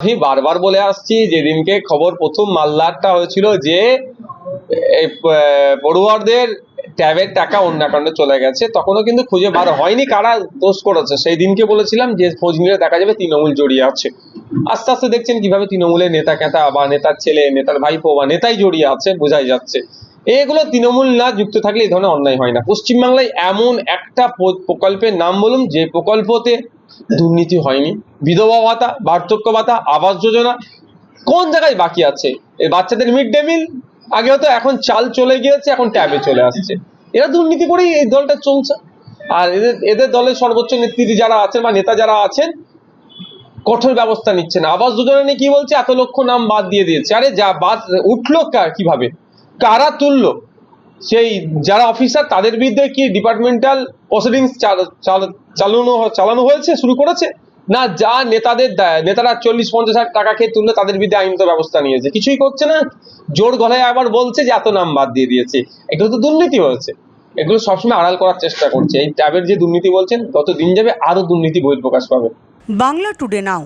আমি বারবার বলে আসছি, যেদিনকে খবর প্রথম মাল্লারটা হয়েছিল যে পড়ুয়ারদের ট্যাবের টাকা অন্য অ্যাকাউন্টে চলে গেছে। তখনও কিন্তু খুঁজে বার হয়নি কারা দোষ করেছে। সেই দিনকে বলেছিলাম যে, খোঁজ নিলে দেখা যাবে তৃণমূল জড়িয়ে আছে। আস্তে আস্তে দেখছেন কীভাবে তৃণমূলের নেতা কেতা বা নেতার ছেলে, নেতার ভাইপো বা নেতাই জড়িয়ে আছে, বোঝাই যাচ্ছে। এগুলো তৃণমূল না, যুক্ত থাকলে এই ধরনের অন্যায় হয় না। পশ্চিমবাংলায় এমন একটা প্রকল্পের নাম বলুন, যে প্রকল্পতে দুর্নীতি হয়নি। বিধবা ভাতা, বার্ধক্য ভাতা, আবাস যোজনা, কোন জায়গায় বাকি আছে? বাচ্চাদের মিড ডে মিল আগে হতো এখন চাল চলে গিয়েছে, এখন ট্যাবে চলে আসছে। এরা দুর্নীতি করেই এই দলটা চলছে। আর এদের এদের দলের সর্বোচ্চ নেতৃত্বে যারা আছেন বা নেতা যারা আছেন, কঠোর ব্যবস্থা নিচ্ছেন। আবাস যোজনা নিয়ে কি বলছে? এত লক্ষ নাম বাদ দিয়ে দিয়েছে। আরে যা, বাদ উঠল কীভাবে? কারা তুললো? সেই যারা অফিসার তাদের বিরুদ্ধে কি ডিপার্টমেন্টাল প্রসিডিংস চালানো চালানো হয়েছে, শুরু করেছে? না, যা নেতাদের নেতারা চল্লিশ, পঞ্চাশ হাজার টাকা খেয়ে তুললে তাদের বিরুদ্ধে আইনত ব্যবস্থা নিয়েছে। কিছুই করছে না। জোর গলায় আবার বলছে যে, এত নাম বাদ দিয়ে দিয়েছে। এগুলো তো দুর্নীতি হয়েছে। এগুলো সবসময় আড়াল করার চেষ্টা করছে। এই ট্যাবের যে দুর্নীতি বলছেন তত দিন যাবে আরও দুর্নীতি বহির প্রকাশ পাবে। Bangla today now.